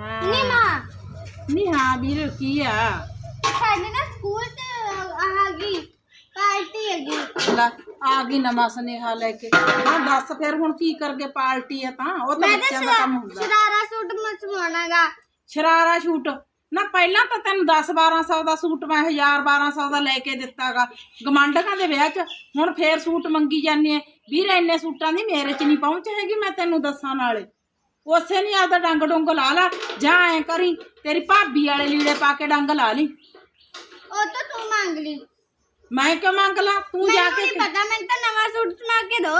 ਨਹੀਂ ਮਾਂ ਨਹੀਂ ਹਾਂ ਵੀਰ ਕੀ ਆ ਸਾਡੇ ਨਾ ਸਕੂਲ ਤੇ ਆ ਗਈ ਪਾਰਟੀ ਹੈਗੀ ਲੈ ਆ ਗਈ ਨਵਾਂ ਸੁਨੇਹਾ ਲੈ ਕੇ ਹਾਂ ਦੱਸ ਫਿਰ ਹੁਣ ਕੀ ਕਰਗੇ ਪਾਰਟੀ ਆ ਤਾਂ ਉਹ ਤਾਂ ਮੈਂ ਤਾਂ ਬੱਚਿਆਂ ਦਾ ਕੰਮ ਹੁੰਦਾ ਸ਼ਰਾਰਾ ਸੂਟ ਮਸਵਾਣਾਗਾ ਸ਼ਰਾਰਾ ਸ਼ੂਟ ਨਾ ਪਹਿਲਾਂ ਤਾਂ ਤੈਨੂੰ 10 1200 ਦਾ ਸੂਟ ਮੈਂ 1000 1200 ਦਾ ਲੈ ਕੇ ਦਿੱਤਾਗਾ ਗਮੰਡਕਾਂ ਦੇ ਵਿਆਹ 'ਚ ਹੁਣ ਫੇਰ ਸੂਟ ਮੰਗੀ ਜਾਂਦੀ ਐ ਵੀਰ ਇੰਨੇ ਸੂਟਾਂ ਦੀ ਮੇਰੇ 'ਚ ਨਹੀਂ ਪਹੁੰਚ ਹੈਗੀ ਮੈਂ ਤੈਨੂੰ ਦੱਸਾਂ ਨਾਲੇ ਉਸੇ ਨਹੀਂ ਆਪਦਾ ਡੰਗ ਡੁੰਗ ਲਾ ਲਾ ਜਾਂ ਐ ਕਰੀ ਤੇਰੀ ਭਾਬੀ ਵਾਲੇ ਲੀੜੇ ਪਾ ਕੇ ਡੰਗ ਲਾ ਲਈ। ਉਹ ਤਾਂ ਤੂੰ ਮੰਗ ਲਈ। ਮੈਂ ਕਿਉਂ ਮੰਗ ਲਾ? ਤੂੰ ਜਾ ਕੇ ਪਤਾ ਮੈਨੂੰ ਤਾਂ ਨਵਾਂ ਸੂਟ ਸਮਾ ਕੇ ਦੋ।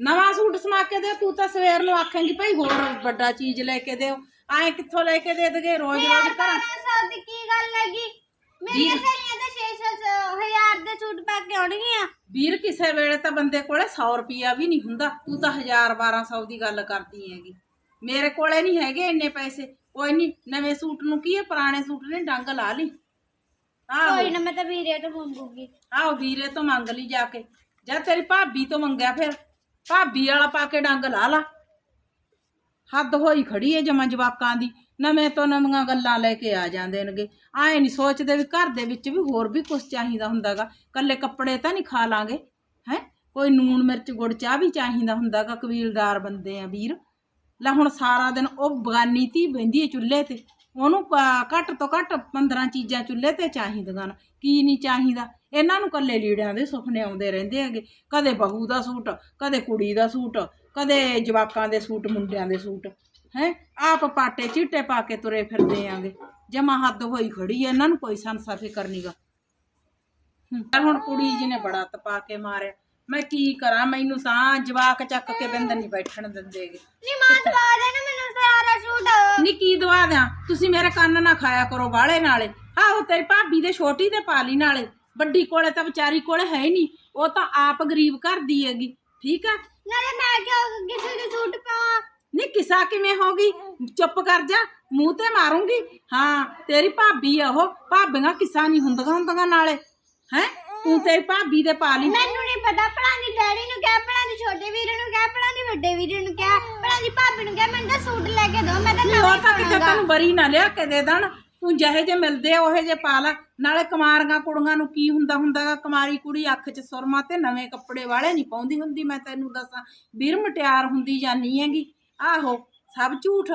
ਨਵਾਂ ਸੂਟ ਸਮਾ ਕੇ ਦੇ ਤੂੰ ਤਾਂ ਸਵੇਰ ਨੂੰ ਆਖੇਂਗੀ ਭਾਈ ਹੋਰ ਵੱਡਾ ਚੀਜ਼ ਲੈ ਕੇ ਦਿਓ। ਐ ਕਿੱਥੋਂ ਲੈ ਕੇ ਦੇ ਦਗੇ ਰੋਜ਼ ਰੋਜ਼ ਘਰਾਂ? ਸੌ ਦੀ ਕੀ ਗੱਲ ਲੱਗੀ ਮੇਰੀਆਂ ਵੀਹ- ਸਹੇਲੀਆਂ ਤਾਂ 600 ਹਜ਼ਾਰ ਦੇ ਸੂਟ ਪਾ ਕੇ ਆਉਣਗੀਆਂ। ਵੀਰ ਕਿਸੇ ਵੇਲੇ ਤਾਂ ਬੰਦੇ ਕੋਲੇ 100 ਰੁਪਿਆ ਵੀ ਨਹੀਂ ਹੁੰਦਾ। ਤੂੰ ਤਾਂ 1000 1200 ਦੀ ਗੱਲ ਕਰਦੀ ਹੈਗੀ। ਮੇਰੇ ਕੋਲੇ ਨਹੀਂ ਹੈਗੇ ਇੰਨੇ ਪੈਸੇ। ਕੋਈ ਨਹੀਂ ਨਵੇਂ ਸੂਟ ਨੂੰ ਕੀ ਹੈ ਪੁਰਾਣੇ ਸੂਟ ਨੇ ਡੰਗ ਲਾ ਲਈ। ਆਹੋ। ਕੋਈ ਨਾ ਮੈਂ ਤਾਂ ਵੀਰੇ ਤੋਂ ਮੰਗੂਗੀ। ਆਹੋ ਵੀਰੇ ਤੋਂ ਮੰਗ ਲਈ ਜਾ ਕੇ। ਜਾਂ ਤੇਰੀ ਭਾਬੀ ਤੋਂ ਮੰਗਿਆ ਫਿਰ। ਭਾਬੀ ਵਾਲਾ ਪਾ ਕੇ ਡੰਗ ਲਾ ਲਾ। ਹੱਦ ਹੋਈ ਖੜੀ ਏ ਜਮਾ ਜਵਾਕਾਂ ਦੀ। ਨਵੇਂ ਤੋਂ ਨਵੀਆਂ ਗੱਲਾਂ ਲੈ ਕੇ ਆ ਜਾਂਦੇ ਨੇਗੇ। ਆਏ ਨਹੀਂ ਸੋਚਦੇ ਵੀ ਘਰ ਦੇ ਵਿੱਚ ਵੀ ਹੋਰ ਵੀ ਕੁਝ ਚਾਹੀਦਾ ਹੁੰਦਾਗਾ। ਕੱਲੇ ਕੱਪੜੇ ਤਾਂ ਨਹੀਂ ਖਾ ਲਾਂਗੇ। ਹੈ? ਕੋਈ ਨੂਣ ਮਿਰਚ ਗੁੜ ਚਾਹ ਵੀ ਚਾਹੀਦਾ ਹੁੰਦਾਗਾ ਕਬੀਲਦਾਰ ਬੰਦੇ ਆ ਵੀਰ। ਲੈ ਹੁਣ ਸਾਰਾ ਦਿਨ ਉਹ ਬਗਾਨੀ ਧੀ ਬਹਿੰਦੀ ਹੈ ਚੁੱਲ੍ਹੇ ਤੇ। ਉਹਨੂੰ ਕ- ਘੱਟ ਤੋਂ ਘੱਟ 15 ਚੀਜ਼ਾਂ ਚੁੱਲ੍ਹੇ ਤੇ ਚਾਹੀਦੀਆਂ ਨੇ। ਕੀ ਨਹੀਂ ਚਾਹੀਦਾ? ਇਹਨਾਂ ਨੂੰ ਕੱਲੇ ਲੀੜਿਆਂ ਦੇ ਸੁਪਨੇ ਆਉਂਦੇ ਰਹਿੰਦੇ ਹੈਗੇ। ਕਦੇ ਬਹੂ ਦਾ ਸੂਟ ਕਦੇ ਕੁੜੀ ਦਾ ਸੂਟ ਕਦੇ ਜਵਾਕਾਂ ਦੇ ਸੂਟ ਮੁੰਡਿਆਂ ਦੇ ਸੂਟ ਹੈ? ਆਪ ਪਾਟੇ ਚੀਟੇ ਪਾ ਕੇ ਤੁਰੇ ਫਿਰਦੇ ਆਂਗੇ। ਜਮਾ ਹੱਦ ਹੋਈ ਖੜੀ ਐ ਇਹਨਾਂ ਨੂੰ ਕੋਈ ਸੰਸਾ ਫਿਕਰ ਨੀਗਾ। ਹੂੰ, ਪਰ ਹੁਣ ਕੁੜੀ ਜੀ ਨੇ ਬੜਾ ਤਪਾ ਕੇ ਮਾਰਿਆ। ਮੈਂ ਕੀ ਕਰਾਂ? ਮੈਨੂੰ ਤਾਂ ਜਵਾਕ ਚੱਕ ਕੇ ਬਿੰਦ ਨਹੀਂ ਬੈਠਣ ਦਿੰਦੇਗੇ ਨਹੀਂ ਮਾਂ ਦਵਾ ਦੇ ਨਾ ਮੈਨੂੰ ਸਾਰਾ ਸੂਟ। ਨੀ ਕੀ ਦਵਾ ਦਿਆਂ? ਤੁਸੀਂ ਮੇਰੇ ਕੰਨ ਨਾ ਖਾਇਆ ਕਰੋ ਬਾਲੇ ਨਾਲੇ। ਆਹੋ ਤੇਰੀ ਭਾਬੀ ਦੇ ਛੋਟੀ ਤੇ ਪਾ ਲਈ ਨਾਲੇ। ਵੱਡੀ ਕੋਲੇ ਤਾਂ ਵਿਚਾਰੀ ਕੋਲੇ ਹੈ ਹੀ ਨਹੀਂ ਉਹ ਤਾਂ ਆਪ ਗਰੀਬ ਘਰ ਦੀ ਹੈਗੀ। ਠੀਕ ਆ? ਨਾਲੇ ਮੈਂ ਕਿਉਂ ਕਿਸੇ ਦੇ ਸੂਟ ਪਾਵਾਂ? ਨੀ ਕਿਸਾ ਕਿਵੇਂ ਹੋ ਗਈ? ਚੁੱਪ ਕਰ ਜਾ ਮੂੰਹ ਤੇ ਮਾਰੂੰਗੀ। ਹਾਂ ਤੇਰੀ ਭਾਬੀ ਆ ਉਹ। ਭਾਬੀਆਂ ਕਿਸਾ ਨਹੀਂ ਹੁੰਦੀਆਂ ਹੁੰਦੀਆਂ ਨਾਲੇ। ਹੈ? ਤੂੰ ਤੇਰੀ ਭਾਬੀ ਦੇ ਪਾ ਲਈ। ਮੈਨੂੰ ਨਹੀਂ ਪਤਾ ਭਲਾ ਦੀ ਡੈਡੀ ਨੂੰ ਕਹਿ ਭਲਾ ਦੀ ਛੋਟੇ ਵੀਰੇ ਨੂੰ ਕਹਿ ਭਲਾ ਦੀ ਵੱਡੇ ਵੀਰੇ ਨੂੰ ਕਹਿ ਭਲਾ ਦੀ ਭਾਬੀ ਨੂੰ ਕਹਿ ਮੈਨੂੰ ਤਾਂ ਸੂਟ ਲੈ ਕੇ ਦਿਓ ਮੈਂ ਤਾਂ ਨੀ ਨਵਾਂ ਉਹ ਤਾਂ ਕਿਤੇ ਤੈਨੂੰ ਬਰੀ ਨਾ ਲਿਆ ਕੇ ਦੇ ਦੇਣ। ਤੂੰ ਜਿਹੇ ਜੇ ਮਿਲਦੇ ਆ ਉਹੇ ਜੇ ਪਾ ਲੈ। ਨਾਲੇ ਕੁਮਾਰੀਆਂ ਕੁੜੀਆਂ ਨੂੰ ਕੀ ਹੁੰਦਾ ਹੁੰਦਾਗਾ ਕੁਮਾਰੀ ਕੁੜੀ ਅੱਖ 'ਚ ਸੁਰਮਾ ਤੇ ਨਵੇਂ ਕੱਪੜੇ ਵਾਲੇ ਨਹੀਂ ਪਾਉਂਦੀ ਹੁੰਦੀ। ਮੈਂ ਤੈਨੂੰ ਦੱਸਾਂ ਵੀਰ ਮਟਿਆਰ ਹੁੰਦੀ ਜਾਨੀ ਹੈਗੀ। ਆਹੋ ਸਭ ਝੂਠ।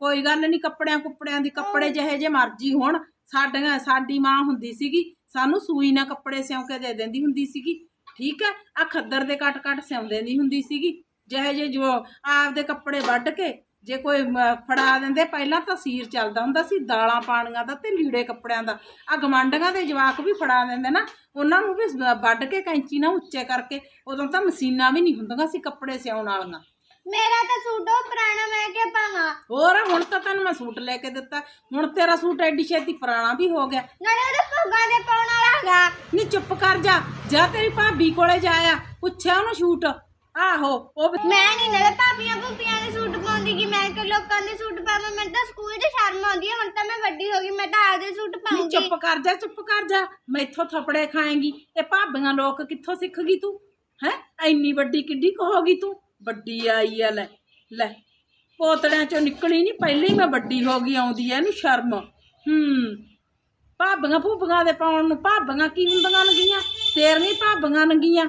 ਕੋਈ ਗੱਲ ਨਹੀਂ ਕੱਪੜਿਆਂ ਕੁੱਪੜਿਆਂ ਦੀ ਕੱਪੜੇ ਜਿਹੇ ਜੇ ਮਰਜ਼ੀ ਹੋਣ। ਸਾਡੀਆਂ ਸਾਡੀ ਮਾਂ ਹੁੰਦੀ ਸੀਗੀ। ਸਾਨੂੰ ਸੂਈ ਨਾਲ ਕੱਪੜੇ ਸਿਉਂ ਕੇ ਦੇ ਦਿੰਦੀ ਹੁੰਦੀ ਸੀਗੀ। ਠੀਕ ਹੈ ਆ ਖੱਦਰ ਦੇ ਕੱਟ ਕੱਟ ਸਿਉਂਦੇ ਨਹੀਂ ਹੁੰਦੀ ਸੀਗੀ। ਜਿਹੇ ਜੇ ਜੋ ਆਪਦੇ ਕੱਪੜੇ ਵੱਢ ਕੇ ਜੇ ਕੋਈ ਫੜਾ ਦਿੰਦੇ, ਪਹਿਲਾਂ ਤਾਂ ਸੀਰ ਚੱਲਦਾ ਹੁੰਦਾ ਸੀ, ਦਾਲਾਂ ਪਾਣੀਆਂ ਦਾ ਤੇ ਲੀੜੇ ਕੱਪੜਿਆਂ ਦਾ। ਆ ਗਮੰਡੀਆਂ ਦੇ ਜਵਾਕ ਵੀ ਫੜਾ ਦਿੰਦੇ ਨਾ, ਉਹਨਾਂ ਨੂੰ ਵੀ ਵੱਢ ਕੇ ਕੈਂਚੀ ਨਾਲ ਉੱਚੇ ਕਰਕੇ, ਉਦੋਂ ਤਾਂ ਮਸ਼ੀਨਾਂ ਵੀ ਨਹੀਂ ਹੁੰਦੀਆਂ ਸੀ ਕੱਪੜੇ ਸਿਉਣ ਵਾਲੀਆਂ। ਮੇਰਾ ਤਾਂ ਸੂਟ ਉਹ ਪੁਰਾਣਾ ਹੋਰ ਹੁਣ ਤਾਂ ਤੈਨੂੰ ਮੈਂ ਸੂਟ ਲੈ ਕੇ ਦਿੱਤਾ। ਹੁਣ ਤੇਰਾ ਸੂਟ ਐਡੀ ਛੇਤੀ ਪੁਰਾਣਾ ਵੀ ਹੋ ਗਿਆ। ਨਾਲੇ ਉਹਦੇ ਭੁੱਗਾ ਦੇ ਪਾਉਣ ਵਾਲਾ ਹੈਗਾ। ਨੀ ਚੁੱਪ ਕਰ ਜਾ। ਜਾ ਤੇਰੀ ਭਾਬੀ ਕੋਲੇ ਜਾਇਆ ਪੁੱਛਿਆ ਉਹਨੂੰ ਸ਼ੂਟ। ਆਹੋ ਉਹ ਵੀ- ਮੈਂ ਨਹੀਂ ਨਾਲੇ ਭਾਪੀਆਂ ਭੁੱਪੀਆਂ ਦੇ ਸੂਟ ਪਾਉਂਦੀ ਕਿ ਮੈਂ ਕਿ ਲੋਕਾਂ ਦੇ ਸੂਟ ਪਾਵਾਂ? ਮੈਨੂੰ ਤਾਂ ਸਕੂਲ 'ਚ ਸ਼ਰਮ ਆਉਂਦੀ ਹੈ ਹੁਣ ਤਾਂ ਮੈਂ ਵੱਡੀ ਹੋ ਗਈ ਮੈਂ ਤਾਂ ਆਪਦੇ ਸੂਟ ਪਾਉਂਗੀ। ਚੁੱਪ ਕਰ ਜਾ ਚੁੱਪ ਕਰ ਜਾ। ਮੈਥੋਂ ਥਪੜੇ ਖਾਏਂਗੀ। ਇਹ ਭਾਬੀਆਂ ਲੋਕ ਕਿੱਥੋਂ ਸਿੱਖ ਗਈ ਤੂੰ? ਹੈ? ਐਨੀ ਵੱਡੀ ਕਿੱਡੀ ਕੁ ਹੋ ਗਈ ਤੂੰ? ਵੱਡੀ ਆਈ ਆ ਲੈ ਲੈ। ਪੋਤੜਿਆਂ ਚੋਂ ਨਿਕਲੀ ਨਹੀਂ ਪਹਿਲਾਂ ਹੀ ਮੈਂ ਵੱਡੀ ਹੋ ਗਈ ਆਉਂਦੀ ਐ ਇਹਨੂੰ ਸ਼ਰਮ। ਹੂੰ। ਭਾਬੀਆਂ ਭੂਬੀਆਂ ਦੇ ਪਾਉਣ ਨੂੰ ਭਾਬੀਆਂ ਕੀ ਹੁੰਦੀਆਂ ਨਗੀਆਂ? ਤੇਰੀਆਂ ਭਾਬੀਆਂ ਨਗੀਆਂ।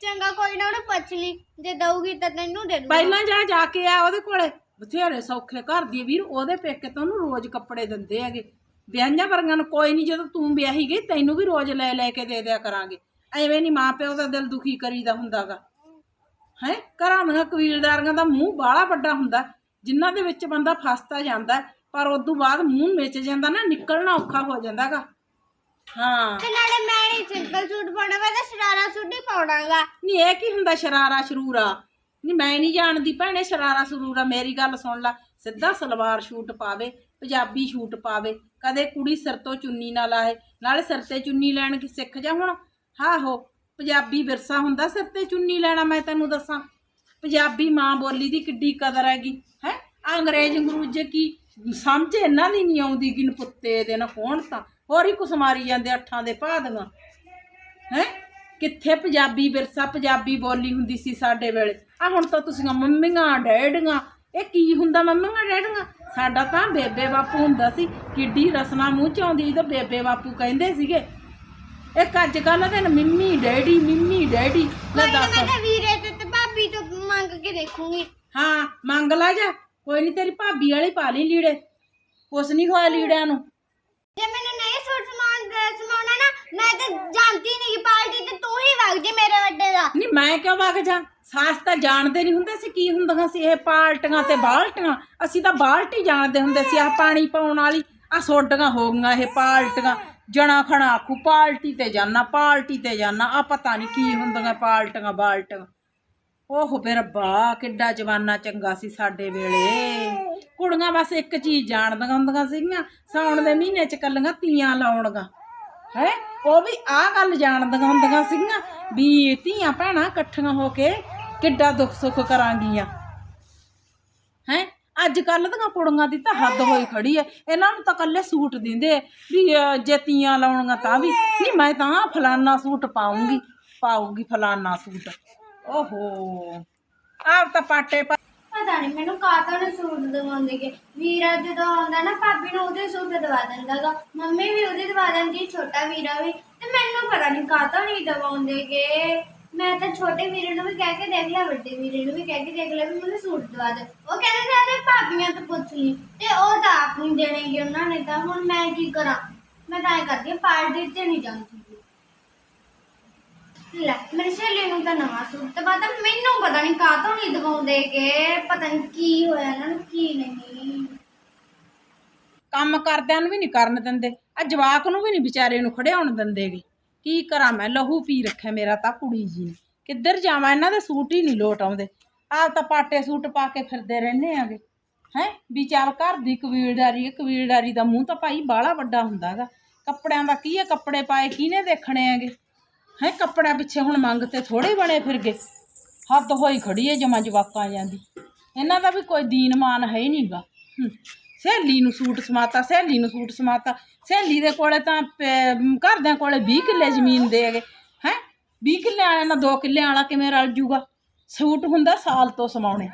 ਚੰਗਾ ਕੋਈ ਨਾ ਉਹਨੂੰ ਪੁੱਛ ਲਈ। ਜੇ ਦਊਗੀ ਤਾਂ ਤੈਨੂੰ ਦੇ ਦੂੰਗਾ ਪਹਿਲਾਂ ਜਾ ਜਾ ਕੇ ਆ ਉਹਦੇ ਕੋਲੇ। ਬਥੇਰੇ ਸੌਖੇ ਘਰ ਦੀ ਵੀਰ ਉਹਦੇ ਪੇਕੇ ਤੋਂ ਉਹਨੂੰ ਰੋਜ਼ ਕੱਪੜੇ ਦਿੰਦੇ ਹੈਗੇ। ਵਿਆਹਾਂ ਵਰਗਾਂ ਨੂੰ ਕੋਈ ਨਹੀਂ ਜਦੋਂ ਤੂੰ ਵਿਆਹੀ ਗਈ ਤੈਨੂੰ ਵੀ ਰੋਜ਼ ਲੈ ਲੈ ਕੇ ਦੇ ਦਿਆ ਕਰਾਂਗੇ। ਐਵੇਂ ਨਹੀਂ ਮਾਂ ਪਿਓ ਦਾ ਦਿਲ ਦੁਖੀ ਕਰੀਦਾ ਹੁੰਦਾਗਾ। ਹੈ? ਘਰਾਂ ਦੀਆਂ ਕਬੀਲਦਾਰੀਆਂ ਦਾ ਮੂੰਹ ਬਾਹਲਾ ਵੱਡਾ ਹੁੰਦਾ। ਜਿਨ੍ਹਾਂ ਦੇ ਵਿੱਚ ਬੰਦਾ ਫਸਦਾ ਜਾਂਦਾ ਪਰ ਉਸ ਤੋਂ ਬਾਅਦ ਮੂੰਹ ਵਿੱਚ ਜਾਂਦਾ ਨਾ ਨਿਕਲਣਾ ਔਖਾ ਹੋ ਜਾਂਦਾਗਾ ਹਾਂ। ਤੇ ਨਾਲੇ ਮੈਂ ਨਹੀਂ ਸਿੰਪਲ ਸੂਟ ਪਾਉਣਾ ਮੈਂ ਤਾਂ ਸ਼ਰਾਰਾ ਸੂਟ ਹੀ ਪਾਉਣਾਗਾ। ਨਹੀਂ ਇਹ ਕੀ ਹੁੰਦਾ ਸ਼ਰਾਰਾ ਸ਼ਰੂਰਾ ਨਹੀਂ ਮੈਂ ਨਹੀਂ ਜਾਣਦੀ ਭੈਣੇ ਸ਼ਰਾਰਾ ਸ਼ਰੂਰਾ ਮੇਰੀ ਗੱਲ ਸੁਣ ਲੈ। ਸਿੱਧਾ ਸਲਵਾਰ ਸ਼ੂਟ ਪਾਵੇ ਪੰਜਾਬੀ ਸ਼ੂਟ ਪਾਵੇ ਕਦੇ ਕੁੜੀ ਸਿਰ ਤੋਂ ਚੁੰਨੀ ਨਾ ਲਾਏ ਨਾਲੇ ਸਿਰ ਤੇ ਚੁੰਨੀ ਲੈਣ ਕੀ ਸਿੱਖ ਜਾ ਹੁਣ। ਆਹੋ ਪੰਜਾਬੀ ਵਿਰਸਾ ਹੁੰਦਾ ਸਿਰ ਤੇ ਚੁੰਨੀ ਲੈਣਾ ਮੈਂ ਤੈਨੂੰ ਦੱਸਾਂ। ਪੰਜਾਬੀ ਮਾਂ ਬੋਲੀ ਦੀ ਕਿੱਡੀ ਕਦਰ ਹੈਗੀ, ਹੈ? ਅੰਗਰੇਜ਼ ਅੰਗਰੂਜੇ ਕੀ ਸਮਝ ਇਹਨਾਂ ਦੀ ਨਹੀਂ ਆਉਂਦੀ ਕਿ ਪੁੱਤੇ ਦੇ ਨਾ ਹੋਣ ਤਾਂ। ਹੋਰ ਹੀ ਕੁਛ ਮਾਰੀ ਜਾਂਦੇ ਅੱਠਾਂ ਦੇ ਭਾਦੀਆਂ ਹੈ? ਕਿੱਥੇ ਪੰਜਾਬੀ ਵਿਰਸਾ, ਪੰਜਾਬੀ ਬੋਲੀ ਹੁੰਦੀ ਸੀ ਸਾਡੇ ਵੇਲੇ? ਆ ਹੁਣ ਤਾਂ ਤੁਸੀਂ ਮੰਮੀਆਂ ਡੈਡੀਆਂ, ਇਹ ਕੀ ਹੁੰਦਾ ਮੰਮੀਆਂ ਡੈਡੀਆਂ? ਸਾਡਾ ਤਾਂ ਬੇਬੇ ਬਾਪੂ ਹੁੰਦਾ ਸੀ, ਕਿੱਡੀ ਰਸਨਾ ਮੂੰਹ ਚ ਆਉਂਦੀ ਸੀ ਤਾਂ ਬੇਬੇ ਬਾਪੂ ਕਹਿੰਦੇ ਸੀਗੇ ਇੱਕ ਅੱਜ ਦੇ ਨਾ ਮਿੰਮੀ ਡੈਡੀ ਮਿੰਮੀ ਡੈਡੀ। ਲੈ ਕੋਈ ਨਾ ਦੱਸ। ਮੈਂ ਤਾਂ ਵੀਰੇ ਤੇ ਤੇ ਭਾਬੀ ਤੋਂ ਮੰਗ ਕੇ ਦੇਖੂੰਗੀ। ਹਾਂ ਮੰਗ ਲਾ ਜਾ। ਕੋਈ ਨਹੀਂ ਤੇਰੀ ਭਾਬੀ ਵਾਲੀ ਪਾ ਲਈ ਲੀੜੇ। ਕੁਛ ਨਹੀਂ ਹੋਇਆ ਲੀੜਿਆਂ ਨੂੰ। ਜੇ ਮੈਨੂੰ ਨਹੀਂ ਸੂਟ ਸਮਾਉਣ ਸਮਾਉਣਾ ਨਾ ਮੈਂ ਤਾਂ ਜਾਂਦੀ ਨਹੀਂ ਕਿ ਪਾਰਟੀ ਤੇ ਤੂੰ ਹੀ ਵਗ ਜੇ ਮੇਰੇ ਵੱਡੇ ਦਾ। ਨਹੀਂ ਮੈਂ ਕਿਉਂ ਵਗ ਜਾ? ਸਾਸ ਤਾਂ ਜਾਣਦੇ ਨਹੀਂ ਹੁੰਦੇ ਸੀ ਕੀ ਹੁੰਦੀਆਂ ਸੀ ਇਹ ਪਾਲਟੀਆਂ ਤੇ ਬਾਲਟੀਆਂ। ਅਸੀਂ ਤਾਂ ਬਾਲਟੀ ਜਾਣਦੇ ਹੁੰਦੇ ਸੀ ਆਹ ਪਾਣੀ ਪਾਉਣ ਵਾਲੀ। ਆ ਸੋਡੀਆਂ ਹੋ ਗਈਆਂ ਇਹ ਪਾਲਟੀਆਂ। ਜਣਾ ਖਣਾ ਆਖੂ, ਪਾਲਟੀ ਤੇ ਜਾਣਾ ਪਾਲਟੀ ਤੇ ਜਾਣਾ ਆ ਪਤਾ ਨਹੀਂ ਕੀ ਹੁੰਦੀਆਂ ਪਾਲਟੀਆਂ, ਬਾਲਟੀਆਂ। ਓਹ ਫਿਰ ਰੱਬਾ ਕਿੱਡਾ ਜਵਾਨਾ ਚੰਗਾ ਸੀ ਸਾਡੇ ਵੇਲੇ। ਕੁੜੀਆਂ ਬਸ ਇੱਕ ਚੀਜ਼ ਜਾਣਦੀਆਂ ਹੁੰਦੀਆਂ ਸੀਗੀਆਂ, ਸਾਉਣ ਦੇ ਮਹੀਨੇ ਚ ਕੱਲੀਆਂ ਤੀਆਂ ਲਾਉਣਗਾ ਹੈ? ਉਹ ਵੀ ਆਹ ਗੱਲ ਜਾਣਦੀਆਂ ਹੁੰਦੀਆਂ ਸੀਗੀਆਂ, ਵੀ ਧੀਆਂ ਭੈਣਾਂ ਇਕੱਠੀਆਂ ਹੋ ਕੇ ਕਿੱਡਾ ਦੁੱਖ ਸੁੱਖ ਕਰਾਂਗੀਆਂ। ਅੱਜ ਕੱਲ ਦੀਆਂ ਕੁੜੀਆਂ ਦੀ ਤਾਂ ਹੱਦ ਹੋਈ ਖੜੀ ਐ। ਇਹਨਾਂ ਨੂੰ ਤਾਂ ਕੱਲੇ ਸੂਟ ਦਿੰਦੇ ਵੀ ਅਹ, ਜੇ ਤੀਆਂ ਲਾਉਣੀਆਂ ਤਾਂ ਵੀ। ਨਹੀਂ ਮੈਂ ਤਾਂ ਫਲਾਨਾ ਸੂਟ ਪਾਉਂਗੀ। ਪਾਉਂਗੀ ਫਲਾਨਾ ਸੂਟ। ਓਹੋ। ਆਪ ਤਾਂ ਪਾਟੇ ਪਾ ਪਤਾ ਨਹੀਂ ਮੈਨੂੰ ਕਾਹਤੋਂ ਨੇ ਸੂਟ ਦਵਾਉਂਦੇ ਕਿ ਵੀਰਾ ਜਦੋਂ ਆਉਂਦਾ ਨਾ ਭਾਬੀ ਨੂੰ ਉਹਦੇ ਸੂਟ ਦਵਾ ਦਿੰਦਾਗਾ। ਮੰਮੀ ਵੀ ਉਹਦੇ ਦਵਾ ਦਿੰਦੀ ਛੋਟਾ ਵੀਰਾ ਵੀ। ਤੇ ਮੈਨੂੰ ਪਤਾ ਨਹੀਂ ਕਾਹਤੋਂ ਨਹੀਂ ਦਵਾਉਂਦੇਗੇ। ਮੈਂ ਤਾਂ ਛੋਟੇ ਵੀਰੇ ਨੂੰ ਵੀ ਕਹਿ ਕੇ ਦੇਖ ਲਿਆ ਵੱਡੇ ਵੀਰੇ ਨੂੰ ਵੀ ਕਹਿ ਕੇ ਦੇਖ ਲਿਆ ਵੀ ਮੈਨੂੰ ਸੂਟ ਦਵਾ ਦੇ। ਉਹ ਕਹਿੰਦੇ ਸੀ ਆਪਣੇ ਭਾਬੀਆਂ ਤੋਂ ਪੁੱਛ ਲਈ। ਤੇ ਉਹ ਤਾਂ ਆਪ ਨਹੀਂ ਦੇਣਗੇ ਉਹਨਾਂ ਨੇ ਤਾਂ। ਹੁਣ ਮੈਂ ਕੀ ਕਰਾਂ? ਮੈਂ ਤਾਂ ਐ ਕਰਦੀ ਹਾਂ, ਪਾਰਟੀ ਤੇ ਨਹੀਂ ਜਾਂਦੀ। ਲੈ, ਮੇਰੀ ਸਹੇਲੀ ਨੂੰ ਤਾਂ ਨਵਾਂ ਸੂਟ ਦਵਾ ਤਾਂ ਮੈਨੂੰ ਪਤਾ ਨਹੀਂ ਕਾਹਤੋਂ ਨਹੀਂ ਦਵਾਉਂਦੇ ਕਿ ਪਤਾ ਨਹੀਂ ਕੀ ਹੋਇਆ ਇਹਨਾਂ ਨੂੰ, ਕੀ ਨਹੀਂ। ਕੰਮ ਕਰਦਿਆਂ ਨੂੰ ਵੀ ਨਹੀਂ ਕਰਨ ਦਿੰਦੇ। ਆ ਜਵਾਕ ਨੂੰ ਵੀ ਨਹੀਂ ਵਿਚਾਰੇ ਨੂੰ ਖੜੇ ਹੋਣ ਦਿੰਦੇਗੇ ਕੀ ਕਰਾਂ ਮੈਂ? ਲਹੂ ਪੀ ਰੱਖਿਆ ਮੇਰਾ ਤਾਂ ਕੁੜੀ ਜੀ ਨੇ। ਕਿੱਧਰ ਜਾਵਾਂ? ਇਹਨਾਂ ਦੇ ਸੂਟ ਹੀ ਨਹੀਂ ਲੋਟ ਆਉਂਦੇ। ਆਪ ਤਾਂ ਪਾਟੇ ਸੂਟ ਪਾ ਕੇ ਫਿਰਦੇ ਰਹਿੰਦੇ ਆਗੇ। ਹੈ? ਵੀ ਚੱਲ ਘਰ ਦੀ ਕਬੀਲਦਾਰੀ ਹੈ। ਕਬੀਲਦਾਰੀ ਦਾ ਮੂੰਹ ਤਾਂ ਭਾਈ ਬਾਹਲਾ ਵੱਡਾ ਹੁੰਦਾ ਹੁੰਦਾਗਾ ਕੱਪੜਿਆਂ ਦਾ ਕੀ ਹੈ? ਕੱਪੜੇ ਪਾਏ ਕਿਹਨੇ ਦੇਖਣੇ ਹੈਗੇ? ਹੈ? ਕੱਪੜਿਆਂ ਪਿੱਛੇ ਹੁਣ ਮੰਗ ਤੇ ਥੋੜੇ ਬਣੇ ਫਿਰ ਗਏ। ਹੱਦ ਹੋਈ ਖੜੀ ਹੈ ਜਮਾ ਜਵਾਕਾਂ ਜਾਂਦੀ। ਇਹਨਾਂ ਦਾ ਵੀ ਕੋਈ ਦੀਨ ਮਾਨ ਹੈ ਹੀ ਨਹੀਂਗਾ ਸਹੇਲੀ ਨੂੰ ਸੂਟ ਸਮਾਤਾ, ਸਹੇਲੀ ਨੂੰ ਸੂਟ ਸਮਾਤਾ। ਸਹੇਲੀ ਦੇ ਕੋਲੇ ਤਾਂ ਪ- ਘਰਦਿਆਂ ਕੋਲੇ 20 ਕਿੱਲੇ ਜ਼ਮੀਨ ਦੇ ਹੈਗੇ। ਹੈ? 20 ਕਿੱਲੇ ਵਾਲੇ ਨਾਲ 2 ਕਿੱਲੇ ਵਾਲਾ ਕਿਵੇਂ ਰਲ ਜੂਗਾ? ਸੂਟ ਹੁੰਦਾ ਸਾਲ ਤੋਂ ਸਮਾਉਣੇ।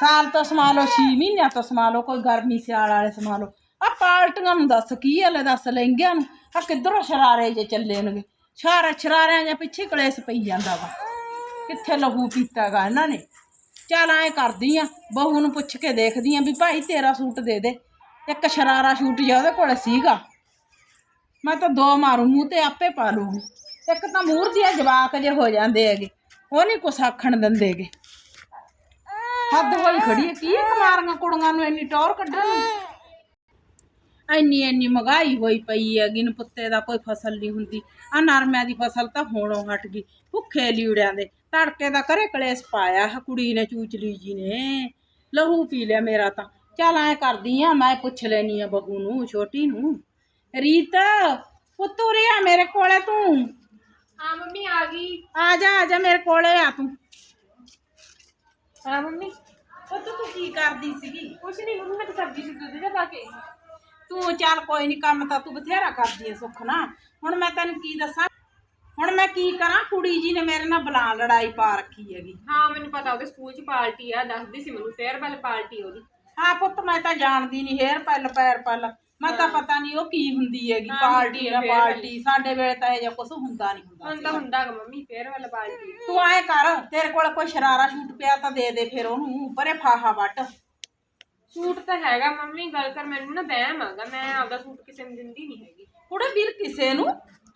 ਸਾਲ ਤੋਂ ਸਮਾ ਲਓ 6 ਮਹੀਨਿਆਂ ਤੋਂ ਸਮਾ ਲਓ, ਕੋਈ ਗਰਮੀ ਸਿਆਲ ਵਾਲੇ ਸਮਾ ਲਓ। ਆ ਪਾਲਟੀਆਂ ਨੂੰ ਦੱਸ, ਕੀ ਹਲੇ ਦੱਸ ਲਹਿੰਗਿਆਂ ਨੂੰ? ਆ ਕਿੱਧਰੋਂ ਸ਼ਰਾਰੇ ਜੇ ਚੱਲੇ ਨੇਗੇ ਸ਼ਾਰਾ ਸ਼ਰਾਰਿਆਂ ਜਾਂ ਪਿੱਛੇ ਕਲੇਸ਼ ਪਈ ਜਾਂਦਾ ਵਾ। ਕਿੱਥੇ ਲਹੂ ਪੀਤਾ ਗਾ ਇਹਨਾਂ ਨੇ? ਚੱਲ ਐ ਕਰਦੀ ਆ, ਬਹੂ ਨੂੰ ਪੁੱਛ ਕੇ ਦੇਖਦੀ ਆ ਵੀ ਭਾਈ ਤੇਰਾ ਸੂਟ ਦੇ ਦੇ। ਇੱਕ ਸ਼ਰਾਰਾ ਸੂਟ ਜਿਹਾ ਉਹਦੇ ਕੋਲ ਸੀਗਾ। ਮੈਂ ਤਾਂ ਦੋ ਮਾਰੂ, ਮੂੰਹ ਤੇ ਆਪੇ ਪਾ ਲੂਗੀ ਇੱਕ ਤਾਂ ਮੂਰ ਜਿਹੇ ਜਵਾਕ ਜੇ ਹੋ ਜਾਂਦੇ ਹੈਗੇ। ਉਹ ਨਹੀਂ ਕੁਛ ਆਖਣ ਦਿੰਦੇਗੇ ਹੱਦ ਹੋਈ ਖੜੀ ਹੈ ਕੀ ਕਮਾਰੀਆਂ ਕੁੜੀਆਂ ਨੂੰ ਇੰਨੀ ਟੌਰ ਕੱਢਣ ਨੂੰ? ਇੰਨੀ ਇੰਨੀ ਮਹਿੰਗਾਈ ਹੋਈ ਪਈ ਹੈਗੀ ਨੂੰ ਪੁੱਤੇ ਦਾ ਕੋਈ ਫਸਲ ਨਹੀਂ ਹੁੰਦੀ। ਆ ਨਰਮਿਆਂ ਦੀ ਫਸਲ ਤਾਂ ਹੋਣੋਂ ਹਟ ਗਈ, ਭੁੱਖੇ ਲੀੜਿਆਂ ਦੇ। ਤੜਕੇ ਦਾ ਕਰੇ ਕਲੇਸ਼ ਪਾਇਆ ਆਹ ਕੁੜੀ ਨੇ ਚੂਚਲੀ ਜੀ ਨੇ। ਲਹੂ ਪੀ ਲਿਆ ਮੇਰਾ ਤਾਂ। ਚੱਲ ਐ ਕਰਦੀ ਆ ਮੈਂ ਪੁੱਛ ਲੈਣੀ ਆ ਬਹੂ ਨੂੰ ਛੋਟੀ ਨੂੰ। ਰੀਤ ਪੁੱਤ ਉਰੇ ਆ ਮੇਰੇ ਕੋਲੇ ਤੂੰ। ਹਾਂ ਮੰਮੀ ਆ ਗਈ। ਆ ਜਾ ਆ ਜਾ ਮੇਰੇ ਕੋਲੇ ਆ ਤੂੰ। ਹਾਂ ਮੰਮੀ। ਪੁੱਤ ਤੂੰ ਕੀ ਕਰਦੀ ਸੀਗੀ? ਕੁਛ ਨਹੀਂ ਮੰਮੀ ਮੈਂ ਤਾਂ ਸਬਜ਼ੀ ਚ ਦੁੱਧ ਜਿਹਾ ਪਾ ਕੇ ਤੂੰ ਚੱਲ ਕੋਈ ਨਹੀਂ ਕੰਮ ਤਾਂ ਤੂੰ ਬਥੇਰਾ ਕਰਦੀ ਐ ਸੁੱਖ ਨਾ ਹੁਣ ਮੈਂ ਤੈਨੂੰ ਕੀ ਦੱਸਾਂ? ਹੁਣ ਮੈਂ ਕੀ ਕਰਾਂ? ਕੁੜੀ ਜੀ ਨੇ ਮੇਰੇ ਨਾਲ ਬਲਾ ਲੜਾਈ ਪਾ ਰੱਖੀ ਹੈਗੀ। ਹਾਂ ਮੈਨੂੰ ਪਤਾ ਉਹਦੇ ਸਕੂਲ ਚ ਪਾਰਟੀ ਆ ਦੱਸਦੀ ਸੀ ਮੈਨੂੰ ਫੇਅਰਵੈਲ ਪਾਰਟੀ ਉਹਦੀ। ਹਾਂ ਪੁੱਤ ਮੈਂ ਤਾਂ ਜਾਣਦੀ ਨਹੀਂ ਹੇਅਰ ਪੱਲ ਪੈਰ ਪੱਲ ਮੈਂ ਤਾਂ ਪਤਾ ਨਹੀਂ ਉਹ ਕੀ ਹੁੰਦੀ ਹੈਗੀ ਹਾਂ, ਪਾਰਟੀ ਹੁੰਦੀ ਹੈ farewell। ਪਾਰਟੀ ਸਾਡੇ ਵੇਲੇ ਤਾਂ ਇਹ ਜਿਹਾ ਕੁਝ ਹੁੰਦਾ ਨਹੀਂ ਹੁੰਦਾ ਹੁਣ ਤਾਂ ਹੁੰਦਾ ਗਾ ਮੰਮੀ ਫੇਅਰਵੈਲ ਪਾਰਟੀ ਤੂੰ ਐ ਕਰ ਤੇਰੇ ਕੋਲ ਕੋਈ ਸ਼ਰਾਰਾ ਸ਼ੂਟ ਪਿਆ ਤਾਂ ਦੇ ਦੇ ਫਿਰ ਉਹਨੂੰ ਪਰੇ ਫਾਹਾ ਵੱਟ। ਸੂਟ ਤਾਂ ਹੈਗਾ ਮੰਮੀ ਗੱਲ ਕਰ ਮੈਨੂੰ ਨਾ ਵਹਿਮ ਆਗਾ ਮੈਂ ਆਪਦਾ ਸੂਟ ਕਿਸੇ ਨੂੰ ਦਿੰਦੀ ਨਹੀਂ ਹੈਗੀ। ਕੁੜੇ ਵੀਰ ਕਿਸੇ ਨੂੰ?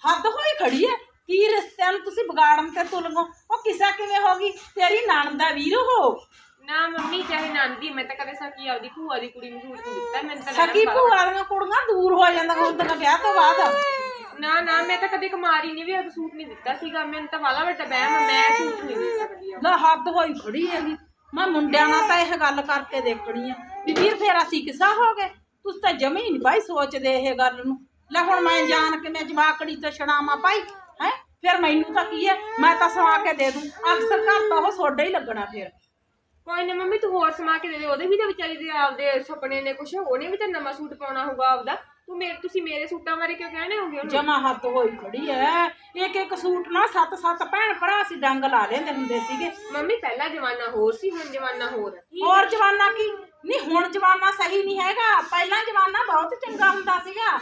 ਹੱਦ ਹੋਈ ਖੜੀ ਐ। ਕੀ ਰਿਸ਼ਤਿਆਂ ਨੂੰ ਤੁਸੀਂ ਵਿਗਾੜਨ ਤੇ ਤੁਲਗੋ ਉਹ ਕਿਸਾ ਕਿਵੇਂ ਹੋ ਗਈ? ਤੇਰੀ ਨਣਦ ਦਾ ਵੀਰ ਹੋ ਨਾ ਮੰਮੀ ਚਾਹੇ ਨਾਂਦੀ ਮੈਂ ਤਾਂ ਕਦੇ ਸਕੀ ਆਪਦੀ ਭੂਆ ਦੀ ਕੁੜੀ ਨੂੰ ਸੂਟ ਨਹੀਂ ਦਿੱਤਾ ਮੈਨੂੰ ਤਾਂ ਸਕੀ ਭੂਆ ਦੀਆਂ ਕੁੜੀਆਂ ਦੂਰ ਹੋ ਜਾਂਦੀਆਂ ਹੁੰਦੀਆਂ ਵਿਆਹ ਤੋਂ ਬਾਅਦ। ਨਾ ਨਾ ਮੈਂ ਤਾਂ ਕਦੇ ਕੁਮਾਰੀ ਨਹੀਂ ਵੀ ਆਪਦਾ ਸੂਟ ਨਹੀਂ ਦਿੱਤਾ ਸੀਗਾ ਮੈਨੂੰ ਤਾਂ ਵਾਲਾ ਵੱਡਾ ਵਹਿਮ ਆ, ਮੈਂ ਸੂਟ ਨਹੀਂ ਦੇ ਸਕਦੀ ਆ ਨਾ ਹੱਦ ਹੋਈ ਖੜੀ ਹੈਗੀ। ਮੈਂ ਮੁੰਡਿਆਂ ਨਾਲ ਤਾਂ ਇਹ ਗੱਲ ਕਰਕੇ ਦੇਖਣੀ ਆ ਵੀ ਵੀਰ ਫੇਰ ਅਸੀਂ ਕਿਸਾ ਹੋ ਗਏ? ਤੁਸੀਂ ਤਾਂ ਜਮੀ ਨਹੀਂ ਬਾਈ ਸੋਚਦੇ ਇਹ ਗੱਲ ਨੂੰ। ਲੈ ਹੁਣ ਮੈਂ ਜਾਣ ਕੇ ਮੈਂ ਜਵਾਕੜੀ ਤੇ ਛੜਾਵਾਂ ਭਾਈ ਫਿਰ ਮੈਨੂੰ ਤਾਂ ਕੀ ਹੈ? ਮੈਂ ਤਾਂ ਸਵਾ ਕੇ ਦੇ ਦੂੰ। ਅਕਸਰ ਘਰ ਤਾਂ ਉਹ ਸੋਡਾ ਹੀ ਲੱਗਣਾ ਫਿਰ। ਕੋਈ ਨਾ ਮੰਮੀ ਤੂੰ ਹੋਰ ਸਮਾ ਕੇ ਦੇ ਦੇ। ਉਹਦੇ ਵੀ ਤਾਂ ਵਿਚਾਰੀ ਦੇ ਆਪਦੇ ਸੁਪਨੇ ਨੇ ਕੁਛ। ਉਹਨੇ ਵੀ ਤਾਂ ਨਵਾਂ ਸੂਟ ਪਾਉਣਾ ਹੋਊਗਾ ਆਪਦਾ। ਤੂੰ ਮੇਰੇ ਤੁਸੀਂ ਮੇਰੇ ਸੂਟਾਂ ਬਾਰੇ ਕਿਉਂ ਕਹਿਣੇ ਹੋਗੇ ਉਹਨੂੰ? ਜਮਾ ਹੱਦ ਹੋਈ ਖੜੀ ਐ। ਇੱਕ ਇੱਕ ਸੂਟ ਨਾ ਸੱਤ ਸੱਤ ਭੈਣ ਭਰਾ ਸੀ ਡੰਗ ਲਾ ਲੈਂਦੇ ਹੁੰਦੇ ਸੀਗੇ। ਮੰਮੀ ਪਹਿਲਾ ਜ਼ਮਾਨਾ ਹੋਰ ਸੀ ਹੁਣ ਜ਼ਮਾਨਾ ਹੋਰ। ਹੈ ਹੋਰ ਜਵਾਨਾ ਕੀ? ਨਹੀਂ ਹੁਣ ਜਵਾਨਾ ਸਹੀ ਨਹੀਂ ਹੈਗਾ। ਪਹਿਲਾਂ ਜਵਾਨਾ ਬਹੁਤ ਚੰਗਾ ਹੁੰਦਾ ਸੀਗਾ।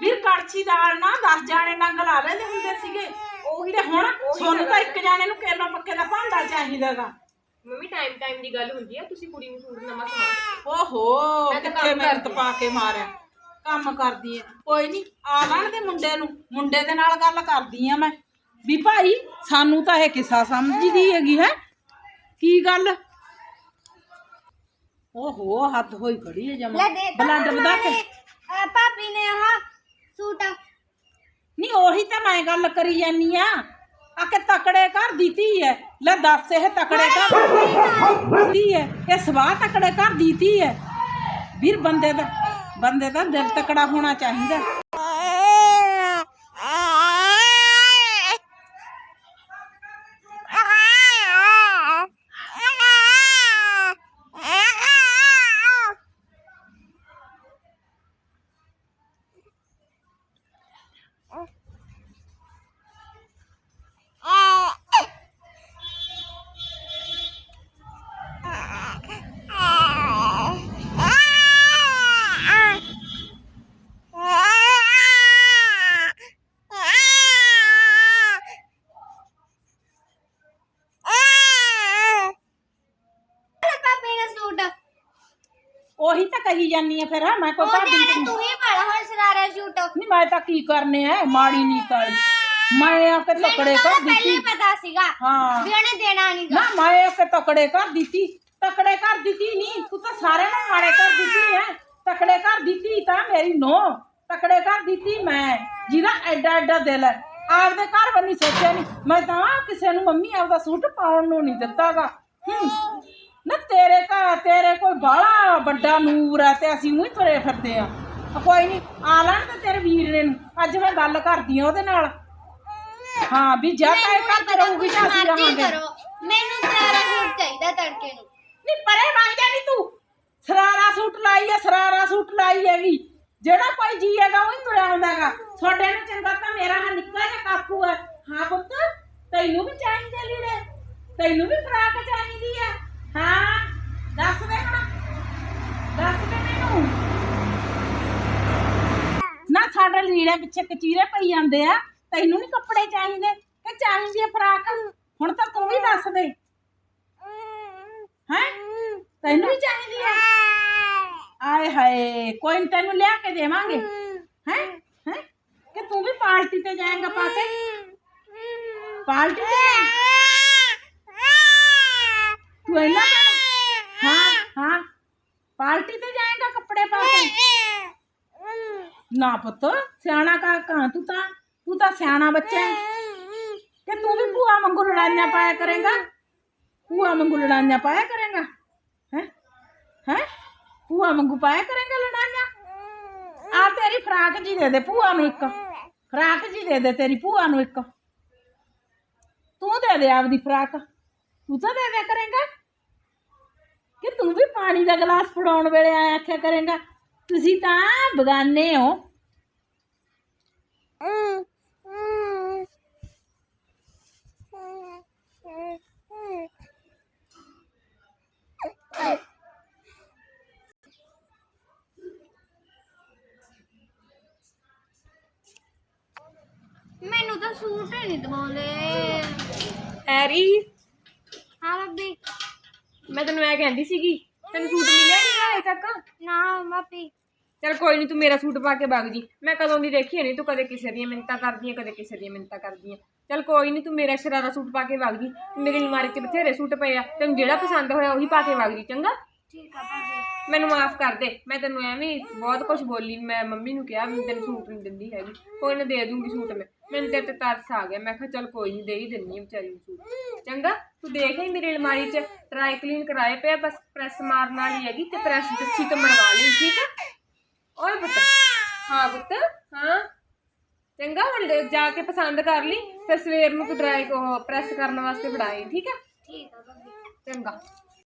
ਵੀਰ ਕੜਛੀ ਦਾਲ ਨਾ 10 ਜਾਣੇ ਡੰਗ ਲਾ ਲੈਂਦੇ ਹੁੰਦੇ ਸੀਗੇ। ਉਹੀ ਤੇ ਹੁਣ ਸੋਨੂੰ ਤਾਂ ਇੱਕ ਜਾਣੇ ਨੂੰ ਕੇਲਾ ਪੱਕੇ ਦਾ ਭਾਂਡਾ ਚਾਹੀਦਾਗਾ। ਮੰਮੀ ਟਾਈਮ ਟਾਈਮ ਦੀ ਗੱਲ ਹੁੰਦੀ ਆ ਤੁਸੀਂ ਕੁੜੀ ਨੂੰ ਸੂਟ ਨਵਾਂ ਸਮਾ ਦਿਓ। ਓਹੋ ਮੈਂ ਤਾਂ ਕਿੱਥੇ ਕੰਮ ਮਿਹਨਤ ਕਰਦੀ ਪਾ ਕੇ ਮਾਰਿਆ। ਕੰਮ ਕਰਦੀ ਐ ਕੋਈ ਨਹੀਂ ਆ ਲੈਣ ਦੇ ਮੁੰਡੇ ਨੂੰ। ਮੁੰਡੇ ਦੇ ਨਾਲ ਗੱਲ ਕਰਦੀ ਆ ਮੈਂ। ਵੀ ਭਾਈ ਸਾਨੂੰ ਤਾਂ ਇਹ ਕਿੱਸਾ ਸਮਝਦੀ ਹੈਗੀ ਹੈ? ਕੀ ਗੱਲ? ਓਹੋ ਹੱਦ ਹੋਈ ਖੜੀ ਹੈ ਜਮਾ। ਲੈ ਦੇ ਤਾਂ ਬਲੱਡ ਵਧਾ ਕੇ ਅਹ ਭਾਬੀ ਨੇ ਆਹ ਤਾਂ ਮੈਂ ਗੱਲ ਕਰੀ ਜਾਨੀ ਆ। ਆ ਕਿ ਤਕੜੇ ਘਰ ਦਿੱਤੀ ਹੈ ਲੈ ਦੱਸ, ਇਹ ਤਕੜੇ ਘਰ ਦਿੱਤੀ ਹੈ ਇਹ ਸਵਾਹ ਤਕੜੇ ਘਰ ਦਿੱਤੀ ਹੈ ਵੀਰ, ਬੰਦੇ ਦਾ ਬੰਦੇ ਦਾ ਦਿਲ ਤਕੜਾ ਹੋਣਾ ਚਾਹੀਦਾ। ਉਹੀ ਤਾਂ ਕਹੀ ਜਾਨੀ ਆ ਫਿਰ ਮੈਂ ਉਹਦੇ ਭਾਬੀ ਵਾਲੇ ਤੂੰ ਹੀ ਪਾਲਾ ਹੁਣ ਸਰਾਰਾ ਸੂਟ। ਨਹੀਂ ਮੈਂ ਤਾਂ ਕੀ ਕਰਨੇ ਆ ਮਾੜੀ ਨਹੀਂ ਕਾਲੀ ਮੈਂ ਆ ਕੇ ਤਕੜੇ ਮੈਨੂੰ ਤਾਂ ਕਰ ਪਹਿਲੇ ਦਿੱਤੀ। ਪਤਾ ਸੀਗਾ ਹਾਂ। ਵੀ ਉਹਨੇ ਦੇਣਾ ਨਹੀਂ ਨਾ ਮੈਂ ਆ ਕੇ ਤਕੜੇ ਕਰ ਦਿੱਤੀ। ਤਕੜੇ ਕਰ ਦਿੱਤੀ ਨਹੀਂ ਤੂੰ ਤਾਂ ਸਾਰੇ ਨੂੰ ਮਾੜੇ ਕਰ ਦਿੱਤੀ ਹੈ ਤਕੜੇ ਕਰ ਦਿੱਤੀ ਤਾਂ ਮੇਰੀ ਨੋ ਤਕੜੇ ਕਰ ਦਿੱਤੀ ਮੈਂ ਜਿਹਦਾ ਐਡਾ ਐਡਾ ਦਿਲ ਹੈ ਆਪਦੇ ਘਰ ਬੰਨੀ ਸੋਚਿਆ ਨਹੀਂ ਮੈਂ ਤਾਂ ਕਿਸੇ ਨੂੰ ਮੰਮੀ ਆਪਦਾ ਸੂਟ ਪਾਉਣ ਨੂੰ ਨਹੀਂ ਦਿੱਤਾਗਾ। ਹੂੰ ਨਾ ਤੇਰੇ ਘਰ ਤੇਰੇ ਕੋਈ ਬਾਹਲਾ ਵੱਡਾ ਨੂਰ ਹੈ ਤੇ ਅਸੀਂ ਉਹੀ ਤੁਰੇ ਫਿਰਦੇ ਆ। ਆ ਕੋਈ ਨਹੀਂ ਆ ਲੈਣ ਤੇ ਤੇਰੇ ਵੀਰ ਨੇ ਨੂੰ। ਅੱਜ ਮੈਂ ਗੱਲ ਕਰਦੀ ਆ ਉਹਦੇ ਨਾਲ। ਹਾਂ ਵੀ ਜਾਂ ਤਾਂ ਇਹ ਘਰ ਚ ਰਹੂਗੀ ਜਾਂ ਅਸੀਂ ਮਰਜ਼ੀ ਰਹਾਂਗੇ। ਕਰੋ। ਮੈਨੂੰ ਸਰਾਰਾ ਸੂਟ ਚਾਹੀਦਾ ਤੜਕੇ ਨੂੰ। ਨਹੀਂ ਪਰੇ ਬਣ ਜਾ ਨੀ ਤੂੰ। ਸਰਾਰਾ ਸੂਟ ਲਾਈ ਹੈ ਸਰਾਰਾ ਸੂਟ ਲਾਈ ਹੈਗੀ। ਜਿਹੜਾ ਕੋਈ ਜੀ ਹੈਗਾ ਉਹ ਹੀ ਤੁਰਿਆ ਆਉਂਦਾਗਾ ਤੁਹਾਡੇ ਨੂੰ ਚੰਗਾ ਤਾਂ ਮੇਰਾ ਹਾਂ ਨਿੱਕਾ ਜਿਹਾ ਕਾਕੂ ਹੈ ਹਾਂ ਪੁੱਤ ਤੈਨੂੰ ਵੀ ਚਾਹੀਦੇ ਲੀੜੇ। ਤੈਨੂੰ ਵੀ ਫਰਾਕ ਚਾਹੀਦੀ ਹੈ ਹਾਂ ਦੱਸ ਦੇ। ਦੱਸ ਦੇ ਮੈਨੂੰ। ਨਾ ਸਾਡੇ ਲੀੜੇ ਪਿੱਛੇ ਕਚੀਰੇ ਪਈ ਜਾਂਦੇ ਆ, ਤੈਨੂੰ ਨਹੀਂ ਕੱਪੜੇ ਚਾਹੀਦੇ, ਕਿ ਚਾਹੀਦੀ ਹੈ ਫਰਾਕ? ਹੁਣ ਤਾਂ ਤੂੰ ਵੀ ਦੱਸ ਦੇ। ਹੈ? ਤੈਨੂੰ ਵੀ ਚਾਹੀਦੀ ਹੈ ਆਏ ਹਾਏ, ਕੋਈ ਨੀ ਤੈਨੂੰ ਲਿਆ ਕੇ ਦੇਵਾਂਗੇ। ਹੈ? ਹੈ? ਕਿ ਤੂੰ ਵੀ ਪਾਰਟੀ ਤੇ ਜਾਏਂਗਾ ਪਾ ਕੇ? ਪਾਰਟੀ ਤੇ? ਤੂੰ ਇਹਨਾਂ ਹਾਂ ਪਾਰਟੀ ਤੇ ਜਾਏਂਗਾ ਕੱਪੜੇ ਪਾ ਕੇ ਨਾ ਪੁੱਤ ਸਿਆਣਾ ਕਾ ਕਾਂ ਤੂੰ ਤਾਂ ਤੂੰ ਤਾਂ ਸਿਆਣਾ ਬੱਚਾ ਹੈ ਕਿ ਤੂੰ ਵੀ ਭੂਆ ਵਾਂਗੂ ਲੜਾਈਆਂ ਪਾਇਆ ਕਰੇਗਾ ਭੂਆ ਵਾਂਗੂ ਲੜਾਈਆਂ ਪਾਇਆ ਕਰੇਗਾ ਹੈ ਹੈ ਭੂਆ ਵਾਂਗੂ ਪਾਇਆ ਕਰੇਗਾ ਲੜਾਈਆਂ ਆ ਤੇਰੀ ਫਰਾਕ ਜੀ ਦੇ ਦੇ ਭੂਆ ਨੂੰ ਇੱਕ ਫਰਾਕ ਜੀ ਦੇ ਦੇ ਤੇਰੀ ਭੂਆ ਨੂੰ ਇੱਕ ਤੂੰ ਦੇ ਦੇ ਆਪਦੀ ਫਰਾਕ ਤੂੰ ਤਾਂ ਦੇ ਦਿਆ ਕਰੇਗਾ ਕਿ ਤੂੰ ਵੀ ਪਾਣੀ ਦਾ ਗਲਾਸ ਫੜਾਉਣ ਵੇਲੇ ਆਇਆ ਆਖਿਆ ਕਰੇਗਾ ਤੁਸੀਂ ਤਾਂ ਬਗਾਨੇ ਹੋ। ਮੈਨੂੰ ਤਾਂ ਸੂਟ ਹੀ ਨਹੀਂ ਦਵਾਉਂਦੇ। ਹੈਰੀ? ਹਾਂ ਭਾਬੀ। ਮੈਂ ਤੈਨੂੰ ਐ ਕਹਿੰਦੀ ਸੀਗੀ ਤੈਨੂੰ ਸੂਟ ਮਿਲਿਆ ਨਹੀਂ ਹਜੇ ਤੱਕ? ਨਾ ਭਾਬੀ ਚਲ ਕੋਈ ਨਹੀਂ ਤੂੰ ਮੇਰਾ ਸੂਟ ਪਾ ਕੇ ਵਗ ਜੀ। ਮੈਂ ਕਦੋਂ ਦੀ ਦੇਖੀ ਨਹੀਂ ਤੂੰ ਕਦੇ ਕਿਸੇ ਦੀਆਂ ਮਿੰਤਾਂ ਕਰਦੀ ਹੈ ਕਦੇ ਕਿਸੇ ਦੀਆਂ ਮਿੰਤਾਂ ਕਰਦੀ ਹੈ ਚਲ ਕੋਈ ਨਹੀਂ ਤੂੰ ਮੇਰਾ ਸ਼ਰਾਰਾ ਸੂਟ ਪਾ ਕੇ ਵਗ ਜੀ। ਮੇਰੀ ਅਲਮਾਰੀ 'ਚ ਬਥੇਰੇ ਸੂਟ ਪਏ ਆ। ਤੈਨੂੰ ਜਿਹੜਾ ਪਸੰਦ ਹੋਇਆ ਉਹੀ ਪਾ ਕੇ ਵਗ ਜੀ ਚੰਗਾ? ਠੀਕ ਆ ਭਾਬੀ। ਮੈਨੂੰ ਮਾਫ ਕਰ ਦੇ। ਮੈਂ ਤੈਨੂੰ ਐਵੇਂ ਹੀ ਬਹੁਤ ਕੁਝ ਬੋਲੀ ਮੈਂ ਮੰਮੀ ਨੂੰ ਕਿਹਾ ਵੀ ਤੈਨੂੰ ਸੂਟ ਨਹੀਂ ਦਿੰਦੀ ਹੈਗੀ। ਕੋਈ ਨਾ ਦੇ ਦੂੰਗੀ ਸੂਟ ਮੈਂ। ਮੈਨੂੰ ਤੇਰੇ ਤੇ ਤਰਸ ਆ ਗਿਆ। ਮੈਂ ਕਿਹਾ ਚੱਲ ਕੋਈ ਨਹੀਂ ਦੇ ਹੀ ਦਿੰਨੀ ਆ ਵਿਚਾਰੀ ਨੂੰ ਸੂਟ। ਚੰਗਾ ਤੂੰ ਦੇਖ ਹੀ ਮੇਰੀ ਅਲਮਾਰੀ 'ਚ। ਡਰਾਈ ਕਲੀਨ ਕਰਾਏ ਪਿਆ ਬਸ ਪ੍ਰੈਸ ਮਾਰਨ ਵਾਲੀ ਹੈਗੀ ਤੇ ਪ੍ਰੈਸ ਜੱਸੀ ਤੋਂ ਮਰਵਾ ਲਈ ਠੀਕ ਆ? ਓਏ ਪੁੱਤ ਹਾਂ ਪੁੱਤ ਹਾਂ। ਚੰਗਾ ਹੁਣ ਲੈ- ਜਾ ਕੇ ਪਸੰਦ ਕਰ ਲਈ ਫਿਰ ਸਵੇਰ ਨੂੰ ਤੂੰ ਡਰਾਈ ਪ੍ਰੈਸ ਕਰਨ ਵਾਸਤੇ ਫੜਾਏ ਠੀਕ ਆ? ਠੀਕ ਆ ਭਾਬੀ ਚੰਗਾ।